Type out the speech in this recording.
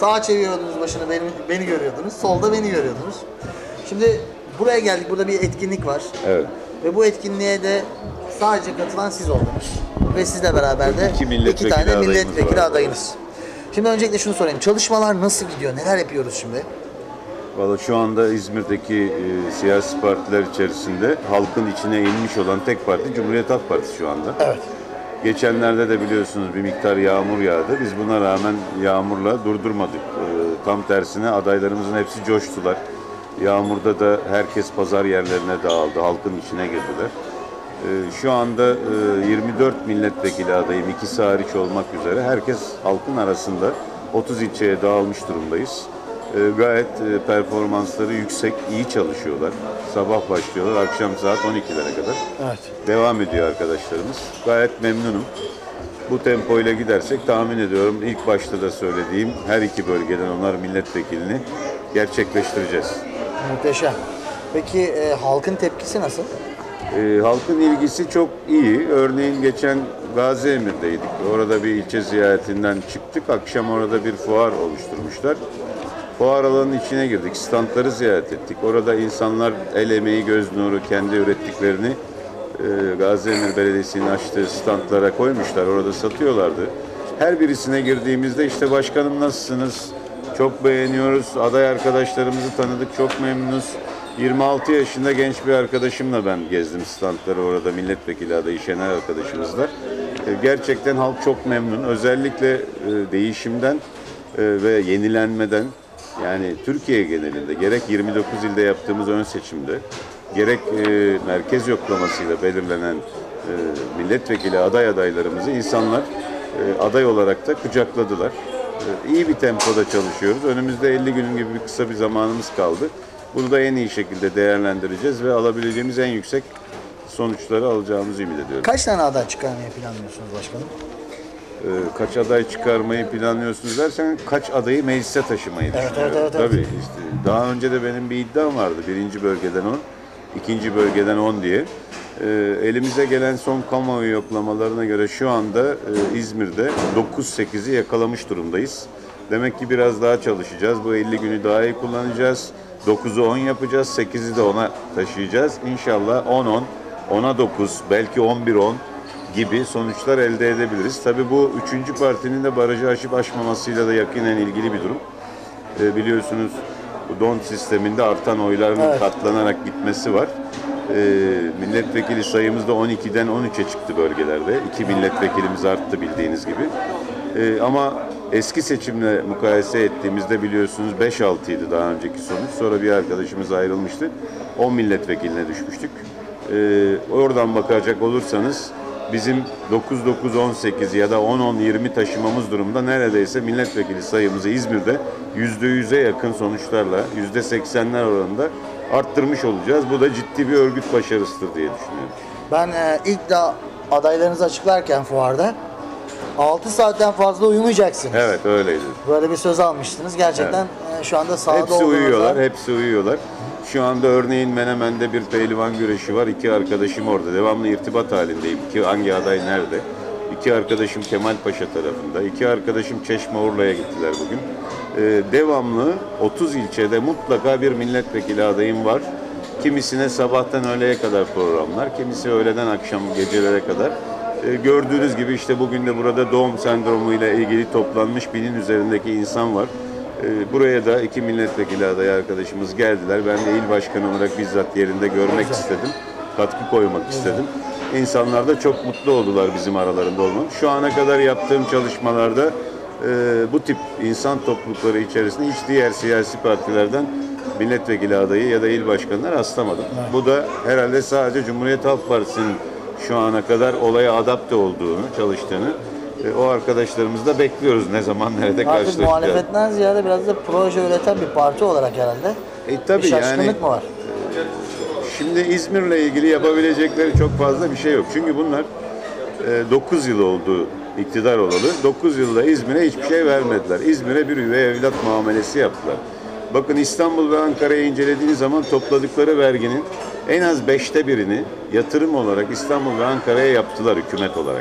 Sağa çeviriyordunuz başını beni, beni görüyordunuz. Solda beni görüyordunuz. Şimdi buraya geldik. Burada bir etkinlik var. Evet. Ve bu etkinliğe de sadece katılan siz oldunuz. Ve sizle beraber de İki milletvekili tane milletvekili adayınız. Şimdi öncelikle şunu sorayım. Çalışmalar nasıl gidiyor? Neler yapıyoruz şimdi? Valla şu anda İzmir'deki e, siyasi partiler içerisinde halkın içine inmiş olan tek parti Cumhuriyet Halk Partisi şu anda. Evet. Geçenlerde de biliyorsunuz bir miktar yağmur yağdı. Biz buna rağmen yağmurla durdurmadık. E, tam tersine adaylarımızın hepsi coştular. Yağmurda da herkes pazar yerlerine dağıldı, halkın içine girdiler. E, şu anda e, 24 milletvekili adayım, ikisi hariç olmak üzere herkes halkın arasında 30 ilçeye dağılmış durumdayız. E, gayet e, performansları yüksek, iyi çalışıyorlar. Sabah başlıyorlar, akşam saat 12'lere kadar. Evet. Devam ediyor arkadaşlarımız. Gayet memnunum. Bu tempoyla gidersek tahmin ediyorum ilk başta da söylediğim her iki bölgeden onlar milletvekilini gerçekleştireceğiz. Muhteşem. Peki e, halkın tepkisi nasıl? Ee, halkın ilgisi çok iyi. Örneğin geçen Gazi Emir'deydik. Orada bir ilçe ziyaretinden çıktık. Akşam orada bir fuar oluşturmuşlar. Fuar alanının içine girdik. Standları ziyaret ettik. Orada insanlar el emeği, göz nuru, kendi ürettiklerini e, Gazi Emir Belediyesi'nin açtığı standlara koymuşlar. Orada satıyorlardı. Her birisine girdiğimizde işte başkanım nasılsınız? Çok beğeniyoruz. Aday arkadaşlarımızı tanıdık. Çok memnunuz. 26 yaşında genç bir arkadaşımla ben gezdim standları orada milletvekili adayı Şener arkadaşımızla. E, Gerçekten halk çok memnun. Özellikle e, değişimden e, ve yenilenmeden yani Türkiye genelinde gerek 29 ilde yaptığımız ön seçimde gerek e, merkez yoklamasıyla belirlenen e, milletvekili aday adaylarımızı insanlar e, aday olarak da kucakladılar. E, iyi bir tempoda çalışıyoruz. Önümüzde 50 günün gibi bir kısa bir zamanımız kaldı. Bunu da en iyi şekilde değerlendireceğiz ve alabileceğimiz en yüksek sonuçları alacağımızı ümit ediyorum. Kaç tane aday çıkarmayı planlıyorsunuz başkanım? Ee, kaç aday çıkarmayı planlıyorsunuz dersen kaç adayı meclise taşımayı Evet, düşünüyorum. evet, evet. Tabii işte daha önce de benim bir iddiam vardı. Birinci bölgeden 10, ikinci bölgeden 10 diye. Ee, elimize gelen son kamuoyu yoklamalarına göre şu anda e, İzmir'de 9-8'i yakalamış durumdayız. Demek ki biraz daha çalışacağız. Bu 50 günü daha iyi kullanacağız. 9'u 10 yapacağız, 8'i de 10'a taşıyacağız. İnşallah 10-10, 10'a 9, belki 11-10 gibi sonuçlar elde edebiliriz. Tabii bu üçüncü partinin de barajı aşıp aşmamasıyla da yakinen ilgili bir durum. Ee, biliyorsunuz bu don sisteminde artan oyların Evet. katlanarak gitmesi var. Ee, milletvekili sayımız da 12'den 13'e çıktı bölgelerde. İki milletvekilimiz arttı bildiğiniz gibi. Ee, ama eski seçimle mukayese ettiğimizde biliyorsunuz 5-6 idi daha önceki sonuç. Sonra bir arkadaşımız ayrılmıştı. 10 milletvekiline düşmüştük. Ee, oradan bakacak olursanız bizim 9-9-18 ya da 10-10-20 taşımamız durumda neredeyse milletvekili sayımızı İzmir'de %100'e yakın sonuçlarla %80'ler oranında arttırmış olacağız. Bu da ciddi bir örgüt başarısıdır diye düşünüyorum. Ben e, ilk de adaylarınızı açıklarken fuarda 6 saatten fazla uyumayacaksınız. Evet öyleydi. Böyle bir söz almıştınız. Gerçekten e, şu anda sahada Hepsi olduğunuzda- uyuyorlar, hepsi uyuyorlar. Şu anda örneğin Menemen'de bir pehlivan güreşi var. İki arkadaşım orada. Devamlı irtibat halindeyim. İki, hangi aday nerede? İki arkadaşım Kemalpaşa tarafında. İki arkadaşım Çeşme Urla'ya gittiler bugün. Ee, devamlı 30 ilçede mutlaka bir milletvekili adayım var. Kimisine sabahtan öğleye kadar programlar, kimisi öğleden akşam gecelere kadar. Ee, gördüğünüz gibi işte bugün de burada doğum sendromu ile ilgili toplanmış binin üzerindeki insan var. Ee, Buraya da iki milletvekili adayı arkadaşımız geldiler. Ben de il başkanı olarak bizzat yerinde görmek istedim. Katkı koymak istedim. İnsanlar da çok mutlu oldular bizim aralarında olmam. Şu ana kadar yaptığım çalışmalarda e, bu tip insan toplulukları içerisinde hiç diğer siyasi partilerden milletvekili adayı ya da il başkanına rastlamadım. Bu da herhalde sadece Cumhuriyet Halk Partisi'nin şu ana kadar olaya adapte olduğunu, çalıştığını o arkadaşlarımızı da bekliyoruz ne zaman nerede Artık karşılaşacağız. muhalefetten ziyade biraz da proje üreten bir parti olarak herhalde. E, tabii bir şaşkınlık yani mı var? şimdi İzmir'le ilgili yapabilecekleri çok fazla bir şey yok. Çünkü bunlar 9 yıl oldu iktidar olalı. 9 yılda İzmir'e hiçbir şey vermediler. İzmir'e bir üvey evlat muamelesi yaptılar. Bakın İstanbul ve Ankara'yı incelediğiniz zaman topladıkları verginin en az beşte birini yatırım olarak İstanbul ve Ankara'ya yaptılar hükümet olarak.